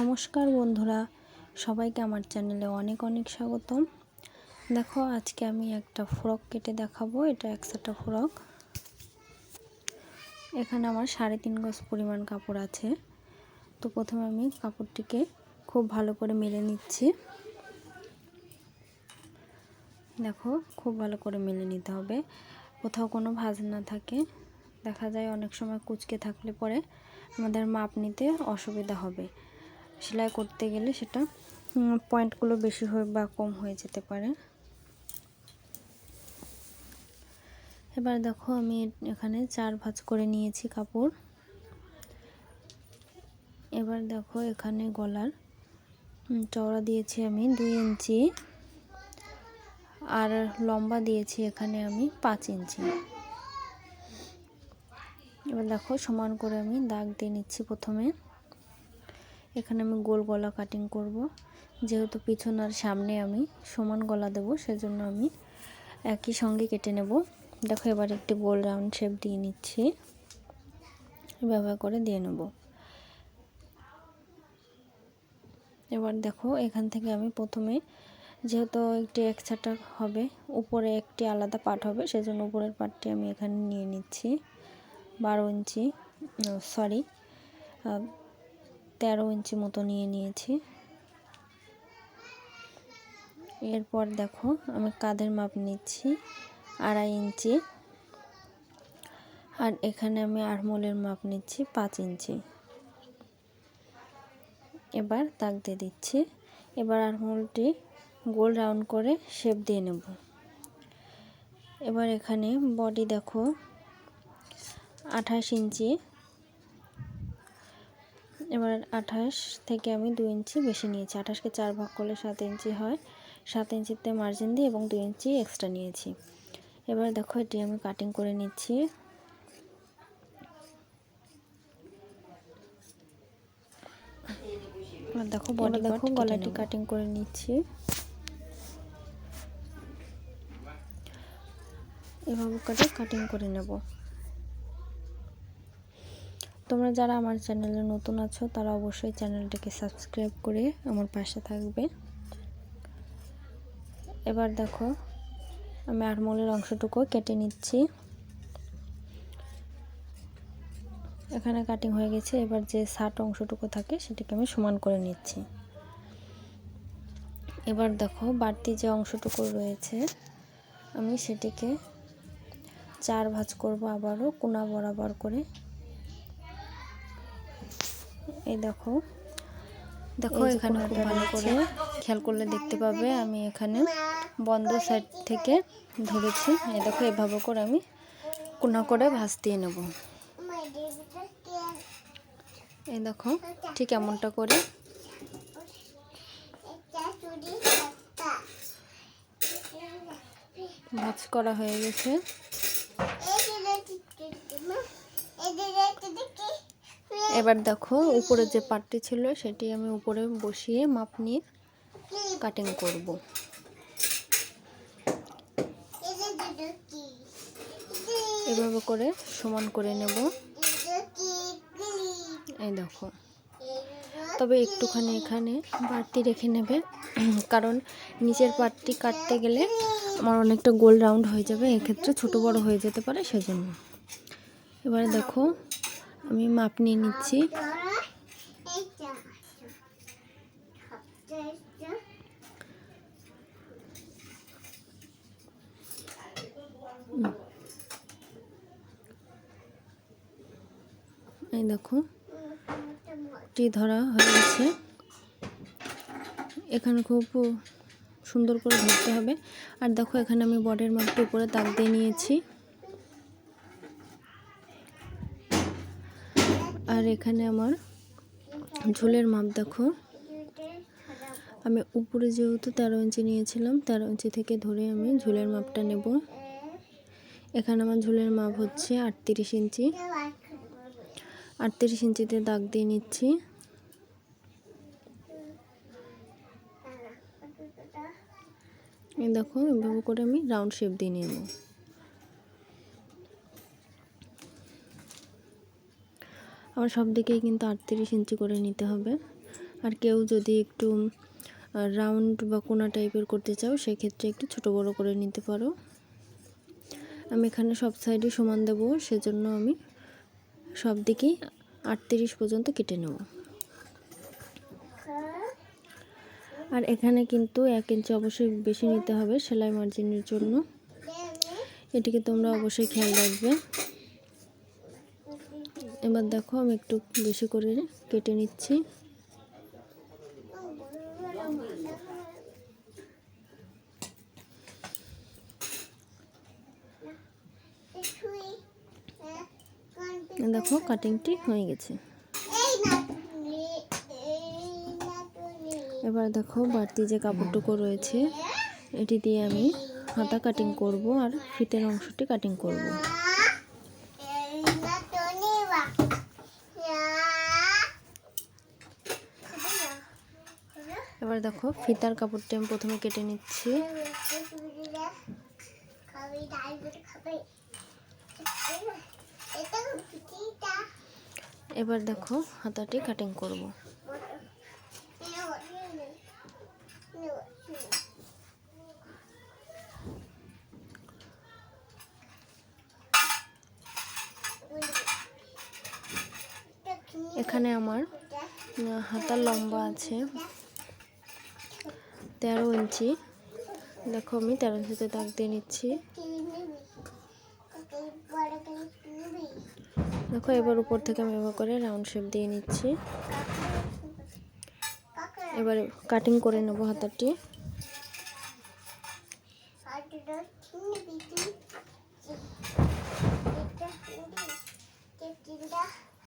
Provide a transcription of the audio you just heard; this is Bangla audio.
নমস্কার বন্ধুরা, সবাইকে আমার চ্যানেলে অনেক অনেক স্বাগতম। দেখো, আজকে আমি একটা ফ্রক কেটে দেখাবো, এটা একশোটা ফ্রক। এখানে আমার সাড়ে তিন গজ পরিমাণ কাপড় আছে। তো প্রথমে আমি কাপড়টিকে খুব ভালো করে মেলে নিচ্ছি। দেখো, খুব ভালো করে মেলে নিতে হবে। কোথাও কোনো ভাজ না থাকে। দেখা যায় অনেক সময় কুচকে থাকলে পরে আমাদের মাপ নিতে অসুবিধা হবে। সেলাই করতে গেলে সেটা পয়েন্টগুলো বেশি হয়ে বা কম হয়ে যেতে পারে। এবার দেখো আমি এখানে চার ভাঁজ করে নিয়েছি কাপড়। এবার দেখো এখানে গলার চওড়া দিয়েছি আমি দুই ইঞ্চি আর লম্বা দিয়েছি এখানে আমি পাঁচ ইঞ্চি। এবার দেখো সমান করে আমি দাগ দিয়ে নিচ্ছি প্রথমে। এখানে আমি গোল গলা কাটিং করব। যেহেতু পিছন আর সামনে আমি সমান গলা দেবো, সেজন্য আমি একই সঙ্গে কেটে নেব। দেখো এবার একটি গোল রাউন্ড শেপ দিয়ে নিচ্ছি। ব্যবহার করে দিয়ে নেব। এবার দেখো এখান থেকে আমি প্রথমে যেহেতু একটি একসাটা হবে, উপরে একটি আলাদা পাট হবে, সেজন্য উপরের পাটটি আমি এখানে নিয়ে নিচ্ছি। বারো ইঞ্চি সরি তেরো ইঞ্চি মতো নিয়ে নিয়েছি। এরপর দেখো, আমি কাঁধের মাপ নিচ্ছি, আড়াই ইঞ্চি। আর এখানে আমি আড়মোলের মাপ নিচ্ছি, পাঁচ ইঞ্চি। এবার তাক দিয়ে দিচ্ছি। এবার আড়মোলটি গোল রাউন্ড করে শেপ দিয়ে নেব। এবার এখানে বডি দেখো, আঠাশ ইঞ্চি। এবার আঠাশ থেকে আমি দু ইঞ্চি বেশি নিয়েছি। আঠাশকে চার ভাগ করলে সাত ইঞ্চি হয়। সাত ইঞ্চিতে মার্জিন দিয়ে এবং দু ইঞ্চি এক্সট্রা নিয়েছি। এবার দেখো এটি আমি কাটিং করে নিচ্ছি। দেখো বডি দেখো গলাটি কাটিং করে নিচ্ছি। এভাবে কাটিং করে নেব। তোমরা যারা আমার চ্যানেলে নতুন আছো, তারা অবশ্যই চ্যানেলটাকে সাবস্ক্রাইব করে আমার পাশে থাকবে। এবার দেখো, আমি আরমোলের অংশটুকু কেটে নিচ্ছি। এখানে কাটিং হয়ে গেছে। এবার যে শার্ট অংশটুকু থাকে, সেটাকে আমি সমান করে নিচ্ছি। এবার দেখো, বাড়তি যে অংশটুকু রয়েছে, আমি সেটিকে চার ভাঁজ করব আবারও, কোনা বরাবর করে। এই দেখো। দেখো এখানে খুব ভালো করে খেয়াল করলে দেখতে পাবে আমি এখানে বন্ধ সাইড থেকে ধরেছি। এই দেখো এভাবে করে আমি কোনা করে ভাজ দিয়ে নেব। এই দেখো ঠিক এমনটা করে ভাজ করা হয়ে গেছে। এবার দেখো উপরে যে পাটটি ছিল সেটি আমি উপরে বসিয়ে মাপ নিয়ে কাটিং করব। এভাবে করে সমান করে নেব। এই দেখো। তবে একটুখানি এখানে বাড়তি রেখে নেবে, কারণ নিচের পাটটি কাটতে গেলে আমার অনেকটা গোল রাউন্ড হয়ে যাবে, এক্ষেত্রে ছোট বড় হয়ে যেতে পারে সেজন্য। এবারে দেখো আমি মাপ নিয়ে নিচ্ছি। এই দেখো, টি ধরা হয়ে গেছে। এখানে খুব সুন্দর করে ধরতে হবে। আর দেখো, এখানে আমি বডের মাপটি উপরে তাক দিয়ে নিয়েছি। আর এখানে আমার ঝোলের মাপ দেখো। আমি উপরে যেহেতু তেরো ইঞ্চি নিয়েছিলাম, তেরো ইঞ্চি থেকে ধরে আমি ঝোলের মাপটা নেব। এখানে আমার ঝোলের মাপ হচ্ছে আটত্রিশ ইঞ্চি। আটত্রিশ ইঞ্চিতে দাগ দিয়ে নিচ্ছি। দেখো, এভাবে করে আমি রাউন্ড শেপ দিয়ে নেব। আমার সব দিকেই কিন্তু আটত্রিশ ইঞ্চি করে নিতে হবে। আর কেউ যদি একটু রাউন্ড বা কোনা টাইপের করতে চাও, সেক্ষেত্রে একটু ছোট বড় করে নিতে পারো। আমি এখানে সব সাইডে সমান দেব, সেজন্য আমি সব দিকেই আটত্রিশ পর্যন্ত কেটে নেব। আর এখানে কিন্তু এক ইঞ্চি অবশ্যই বেশি নিতে হবে সেলাই মার্জিনের জন্য। এটিকে তোমরা অবশ্যই খেয়াল রাখবে। এবার দেখো আমি একটু বেশি করে কেটে নিচ্ছি। দেখো কাটিংটি হয়ে গেছে। এবার দেখো বাড়তি যে কাপড়টুকু রয়েছে, এটি দিয়ে আমি হাতা কাটিং করব আর ফিতের অংশটি কাটিং করব। এবার দেখো ফিতার কাপড়টি আমি প্রথমে কেটে নিচ্ছি। এবার দেখো হাতাটি কাটিং করব। এখানে আমার হাতার লম্বা আছে। তেরো ইঞ্চি। দেখো আমি তেরো ইঞ্চিতে দাগ দিয়ে নিচ্ছি। দেখো এবার উপর থেকে আমি এবার করে রাউন্ড শেপ দিয়ে নিচ্ছি। এবার কাটিং করে নেব হাতাটি।